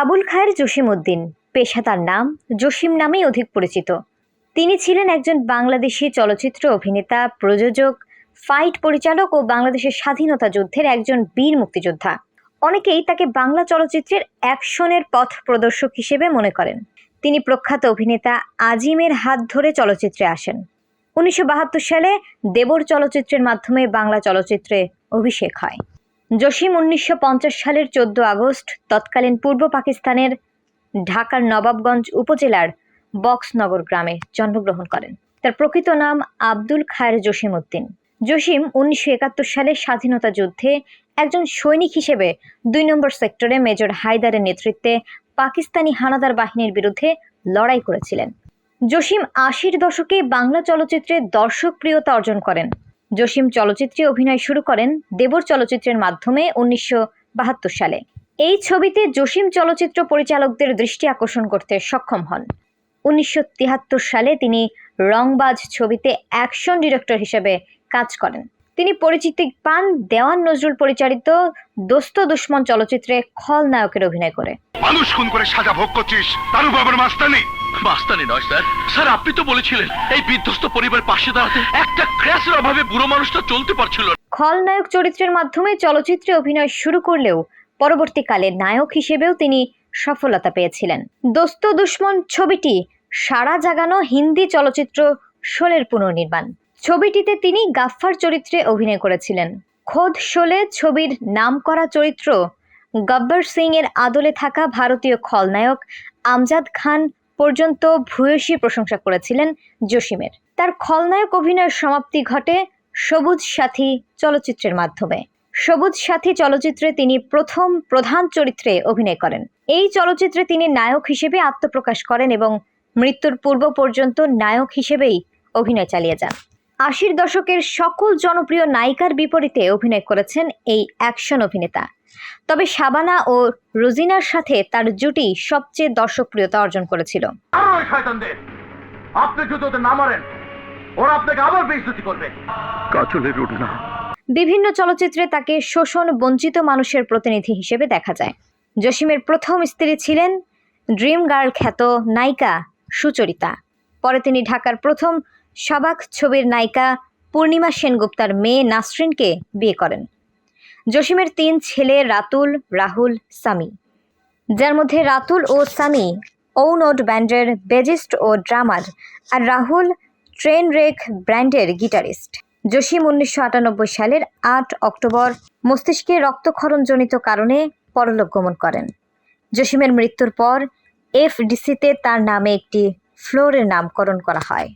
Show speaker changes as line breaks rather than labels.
আবুল খায়ের জসিম উদ্দিন পেশাদার নাম জসিম নামেই অধিক পরিচিত। তিনি ছিলেন একজন বাংলাদেশি চলচ্চিত্র অভিনেতা, প্রযোজক, ফাইট পরিচালক ও বাংলাদেশের স্বাধীনতা যুদ্ধের একজন বীর মুক্তিযোদ্ধা। অনেকেই তাকে বাংলা চলচ্চিত্রের অ্যাকশনের পথ প্রদর্শক হিসেবে মনে করেন। তিনি প্রখ্যাত অভিনেতা আজিমের হাত ধরে চলচ্চিত্রে আসেন। উনিশশো বাহাত্তর সালে দেবর চলচ্চিত্রের মাধ্যমে বাংলা চলচ্চিত্রে অভিষেক হয়। জসিম উনিশশো পঞ্চাশ সালের চোদ্দ আগস্ট, তৎকালীন পূর্ব পাকিস্তানের ঢাকার নবাবগঞ্জ উপজেলার বক্সনগর গ্রামে জন্মগ্রহণ করেন। তার প্রকৃত নাম আব্দুল খায়ের জসিম উদ্দিন। জসিম উনিশশো একাত্তর সালে স্বাধীনতা যুদ্ধে একজন সৈনিক হিসেবে দুই নম্বর সেক্টরে মেজর হায়দারের নেতৃত্বে পাকিস্তানি হানাদার বাহিনীর বিরুদ্ধে লড়াই করেছিলেন। জসিম আশির দশকে বাংলা চলচ্চিত্রে দর্শকপ্রিয়তা অর্জন করেন। জসিম চলচ্চিত্রে অভিনয় শুরু করেন দেবর চলচ্চিত্রের মাধ্যমে উনিশশো বাহাত্তর সালে। এই ছবিতে জসিম চলচ্চিত্র পরিচালকদের দৃষ্টি আকর্ষণ করতে সক্ষম হন। উনিশশো তিয়াত্তর সালে তিনি রংবাজ ছবিতে অ্যাকশন ডিরেক্টর হিসেবে কাজ করেন। তিনি পরিচিতি পান দেওয়ান নজরুল পরিচালিত দোস্ত দুশ্মন চলচ্চিত্রে খলনায়কের অভিনয় করে।
মানুষ খুন করে সাজা ভোগ করছিস তার আবার মাস্তানি?
মাস্তানি নয় স্যার। স্যার আপনি তো বলেছিলেন এই বিধ্বস্ত পরিবার পাশে দাঁড়াতে একটা ক্র্যাশের অভাবে বুড়ো মানুষটা চলতে পারছিল না।
খলনায়ক চরিত্রের মাধ্যমে চলচ্চিত্রে অভিনয় শুরু করলেও পরবর্তীকালে নায়ক হিসেবেও তিনি সফলতা পেয়েছিলেন। দোস্ত দুশ্মন ছবিটি সারা জাগানো হিন্দি চলচ্চিত্র শোলের পুনর্নির্মাণ। ছবিটিতে তিনি গাফফার চরিত্রে অভিনয় করেছিলেন। খোদ শোলে ছবির নাম করা চরিত্র গব্বর সিং এর আদলে থাকা ভারতীয় খলনায়ক আমজাদ খান পর্যন্ত ভূয়সী প্রশংসা করেছিলেন জসিমের। তার খলনায়ক অভিনয়ের সমাপ্তি ঘটে সবুজ সাথী চলচ্চিত্রের মাধ্যমে। সবুজ সাথী চলচ্চিত্রে তিনি প্রথম প্রধান চরিত্রে অভিনয় করেন। এই চলচ্চিত্রে তিনি নায়ক হিসেবে আত্মপ্রকাশ করেন এবং মৃত্যুর পূর্ব পর্যন্ত নায়ক হিসেবেই অভিনয় চালিয়ে যান। আশির দশকের সকল জনপ্রিয় নায়িকার বিপরীতে অভিনয় করেছেন এই অ্যাকশন অভিনেতা। তবে শাবানা ও রোজিনার সাথে তার জুটি সবচেয়ে দর্শকপ্রিয়তা অর্জন করেছিল।
আর ওই শয়তানদের! আপনি যদি ওদের না মারেন ওরা আপনাকে আবার বেইজ্জতি করবে। কাজলের উঠে
বিভিন্ন চলচ্চিত্রে তাকে শোষণ বঞ্চিত মানুষের প্রতিনিধি হিসেবে দেখা যায়। জসিমের প্রথম স্ত্রী ছিলেন ড্রিম গার্ল খ্যাত নায়িকা সুচরিতা। পরে তিনি ঢাকার প্রথম সবাক ছবির নায়িকা পূর্ণিমা সেনগুপ্তার মেয়ে নাসরিনকে বিয়ে করেন। জসিমের তিন ছেলে রাতুল, রাহুল, সামি। যার মধ্যে রাতুল ও সামি ওনোড ব্যান্ডের বেজিস্ট ও ড্রামার আর রাহুল ট্রেন রেক ব্র্যান্ডের গিটারিস্ট জসিম উনিশশো আটানব্বই সালের আট অক্টোবর মস্তিষ্কে রক্তক্ষরণজনিত কারণে পরলোক গমন করেন। জসিমের মৃত্যুর পর এফডিসিতে তার নামে একটি ফ্লোরের নামকরণ করা হয়।